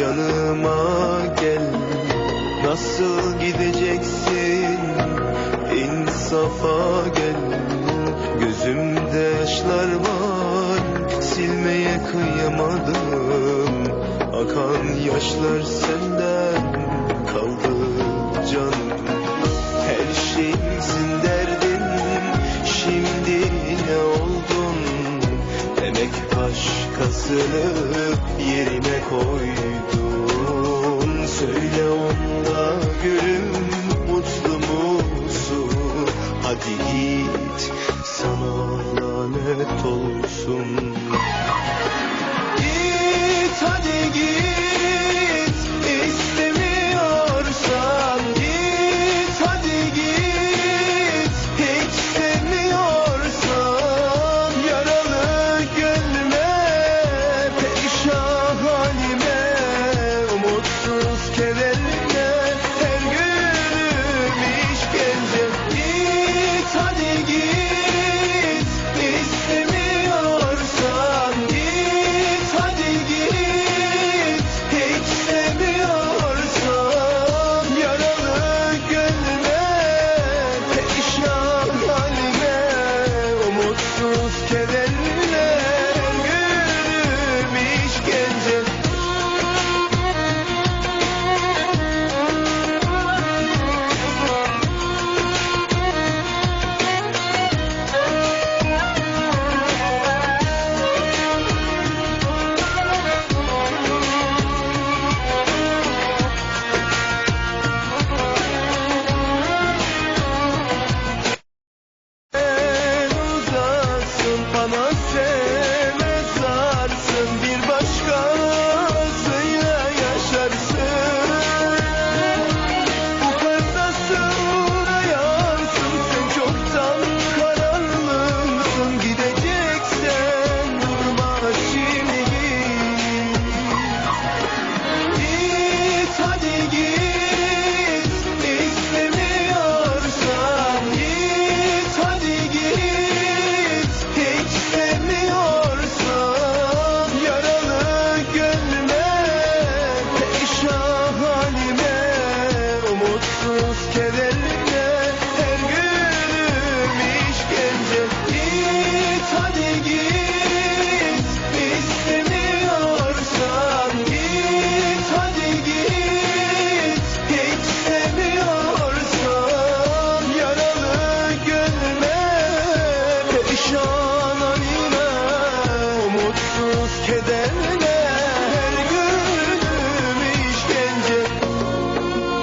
yanıma gel Nasıl gideceksin? İnsafa gel Gözümde yaşlar var. Silmeye kıyamadım Akan yaşlar senden kaldı canım Her şeyimsin derdin şimdi ne oldun? Demek başkasının Söyle onda gülüm mutlu musun? Hadi git sana lanet olsun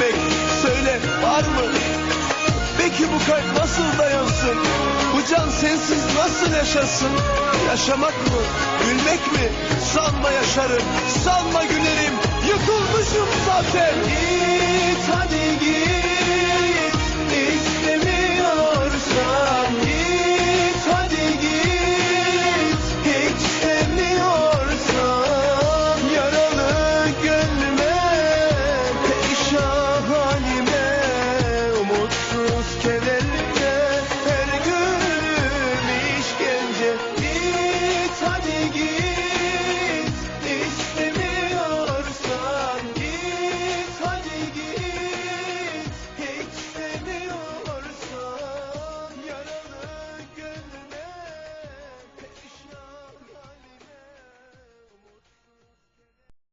Geçmek? Söyle var mı? Peki bu kalp nasıl dayansın? Bu can sensiz nasıl yaşasın? Yaşamak mı? Gülmek mi? Sanma yaşarım, sanma gülerim. Yıkılmışım zaten. Git hadi git.